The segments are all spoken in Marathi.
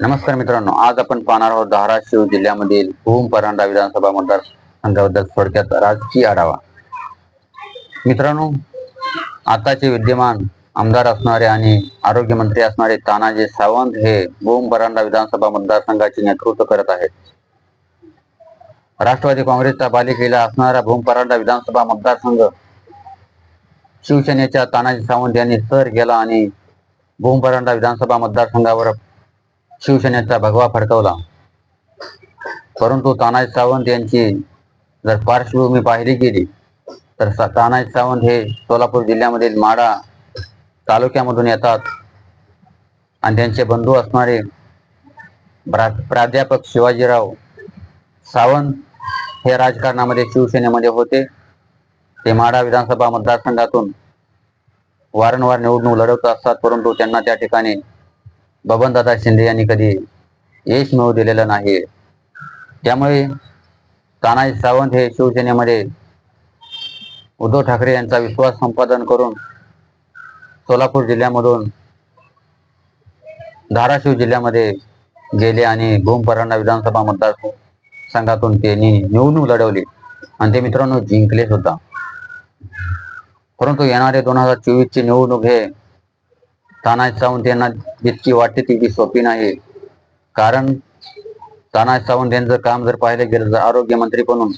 नमस्कार मित्रांनो आज आपण पाहणार आहोत धाराशिव जिल्ह्यामधील भूम परांडा विधानसभा मतदारसंघाबद्दल थोडक्यात राजकीय आढावा. मित्रांनो आताचे विद्यमान आमदार असणारे आणि आरोग्यमंत्री असणारे तानाजी सावंत हे भूम परांडा विधानसभा मतदारसंघाचे नेतृत्व करत आहेत. राष्ट्रवादी काँग्रेसच्या पालिकेला असणारा भूम परांडा विधानसभा मतदारसंघ शिवसेनेच्या तानाजी सावंत यांनी सर केला आणि भूम परांडा विधानसभा मतदारसंघावर शिवसेनेचा भगवा फडकवला. परंतु तानाजी सावंत यांची जर पार्श्वभूमी पाहिली गेली तर तानाजी सावंत हे सोलापूर जिल्ह्यामधील माडा तालुक्यामधून येतात. आणि त्यांचे बंधू असणारे प्राध्यापक शिवाजीराव सावंत हे राजकारणामध्ये शिवसेनेमध्ये होते. ते माडा विधानसभा मतदारसंघातून वारंवार निवडणूक लढवत असतात परंतु त्यांना त्या ठिकाणी बबनदादा शिंदे यांनी कधी यश मिळवू दिलेलं नाही. त्यामुळे तानाजी सावंत हे शिवसेनेमध्ये उद्धव ठाकरे यांचा विश्वास संपादन करून सोलापूर जिल्ह्यामधून धाराशिव जिल्ह्यामध्ये गेले आणि भूमपरांडा विधानसभा मतदार संघातून त्यांनी निवडणूक लढवली. आणि ते मित्रांनो जिंकले सुद्धा. परंतु येणारे दोन हजार चोवीस ची निवडणूक हे तानाजी सावंत यांना जितकी वाटते तितकी सोपी नाही. कारण तानाजी सावंत यांचं काम जर पाहिलं गेलं तर आरोग्य मंत्री म्हणून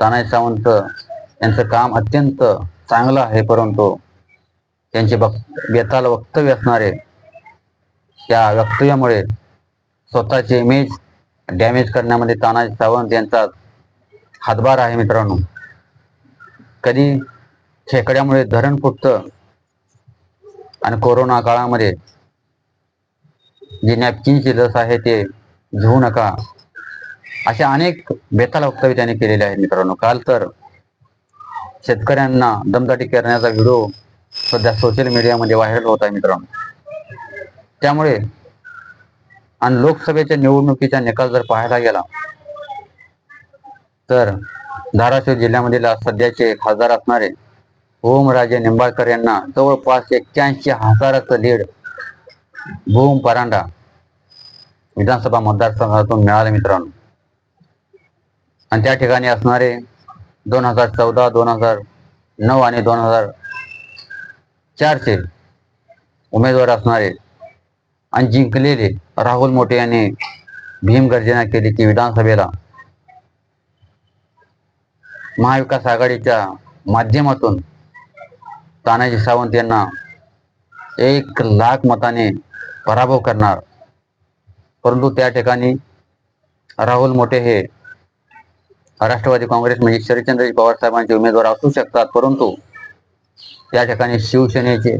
तानाजी सावंत यांचं काम अत्यंत चांगलं आहे परंतु त्यांचे बक बेताल वक्तव्य असणारे त्या वक्तव्यामुळे स्वतःचे इमेज डॅमेज करण्यामध्ये तानाजी सावंत यांचा हातभार आहे मित्रांनो. कधी खेकड्यामुळे धरण फुटतं आणि कोरोना काळामध्ये जे नॅपकिनची लस आहे ते घेऊ नका. अशा अनेक बेताल वक्तव्य त्याने केलेले आहेत मित्रांनो. काल तर शेतकऱ्यांना दमदाटी करण्याचा व्हिडिओ सध्या सोशल मीडियामध्ये व्हायरल होत आहे मित्रांनो. त्यामुळे आणि लोकसभेच्या निवडणुकीचा निकाल जर पाहायला गेला तर धाराशिव जिल्ह्यामधील सध्याचे खासदार असणारे ओमराजे निंबाळकर यांना जवळपास एक्क्याऐंशी हजाराचं लीड भूम परांडा विधानसभा मतदारसंघातून मिळाले मित्रांनो. आणि त्या ठिकाणी असणारे दोन हजार चौदा दोन हजार नऊ आणि दोन हजार चारचे उमेदवार असणारे आणि जिंकलेले राहुल मोठे यांनी भीमगर्जना केली की विधानसभेला महाविकास आघाडीच्या माध्यमातून तानाजी सावंत यांना एक लाख मताने पराभव करणार. परंतु त्या ठिकाणी राहुल मोठे हे राष्ट्रवादी काँग्रेस म्हणजे शरदचंद्रजी पवार साहेबांचे उमेदवार असू शकतात परंतु त्या ठिकाणी शिवसेनेचे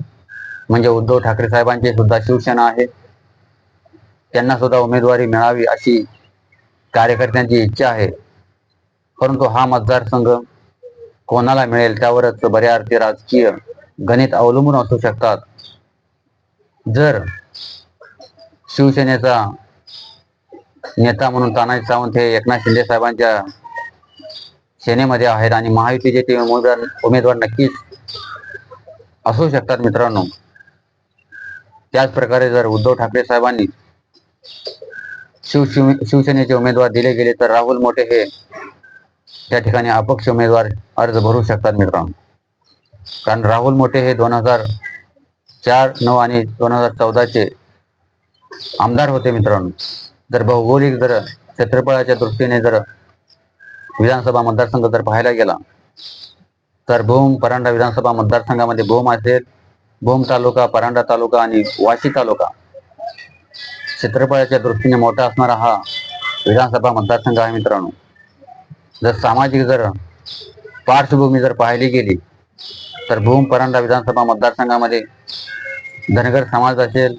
म्हणजे उद्धव ठाकरे साहेबांचे सुद्धा शिवसेना आहे. त्यांना सुद्धा उमेदवारी मिळावी अशी कार्यकर्त्यांची इच्छा आहे. परंतु हा मतदारसंघ कोणाला मिळेल त्यावरच बऱ्या अर्थी राजकीय गणित अवलंबून असू शकतात. जर शिवसेनेचा नेता म्हणून तानाजी सावंत हे एकनाथ शिंदे साहेबांच्या सेनेमध्ये आहेत आणि महायुतीचे ते उमेदवार उमेदवार नक्कीच असू शकतात मित्रांनो. त्याच प्रकारे जर उद्धव ठाकरे साहेबांनी शिव शिव- शिवसेनेचे उमेदवार दिले गेले तर राहुल मोठे हे त्या ठिकाणी अपक्ष उमेदवार अर्ज भरू शकतात मित्रांनो. कारण राहुल मोठे हे दोन हजार चार नऊ आणि दोन हजार चौदाचे आमदार होते मित्रांनो. जर भौगोलिक जर क्षेत्रफळाच्या दृष्टीने जर विधानसभा मतदारसंघ जर पाहायला गेला तर भूम परांडा विधानसभा मतदारसंघामध्ये भूम असेल भूम तालुका परांडा तालुका आणि वाशी तालुका. क्षेत्रफळाच्या दृष्टीने मोठा असणारा हा विधानसभा मतदारसंघ आहे मित्रांनो. जर सामाजिक जर पार्श्वभूमी जर पाहिली गेली तर भूम परांडा विधानसभा मतदारसंघामध्ये धनगर समाज असेल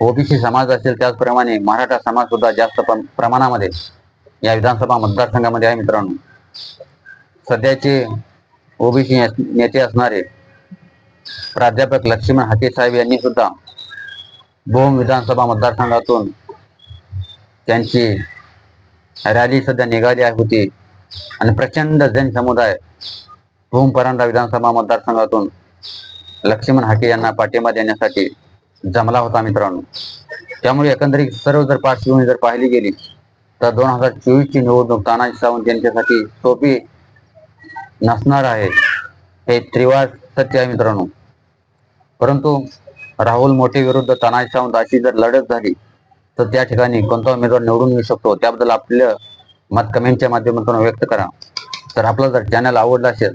ओबीसी समाज असेल त्याचप्रमाणे मराठा समाज सुद्धा जास्त प्रमाणामध्ये या विधानसभा मतदारसंघामध्ये आहे मित्रांनो. सध्याचे ओबीसी नेते असणारे प्राध्यापक लक्ष्मण हाके साहेब यांनी सुद्धा भूम विधानसभा मतदारसंघातून त्यांची रॅली सध्या निघाली होती. आणि प्रचंड जनसमुदाय भूम परांडा विधानसभा मतदारसंघातून लक्ष्मण हाके यांना पाठिंबा देण्यासाठी जमला होता मित्रांनो. त्यामुळे एकंदरीत सर्व जर पार्श्वभूमी जर पाहिली गेली तर दोन हजार चोवीस ची निवडणूक तानाजी सावंत यांच्यासाठी सोपी नसणार आहे. हे त्रिवार सत्य आहे मित्रांनो. परंतु राहुल मोठे विरुद्ध तानाजी सावंत अशी जर लढत झाली तर त्या ठिकाणी कोणता उमेदवार निवडून येऊ शकतो? त्याबद्दल आपलं मत कमेंटच्या माध्यमातून व्यक्त करा. तर आपला जर चॅनल आवडला असेल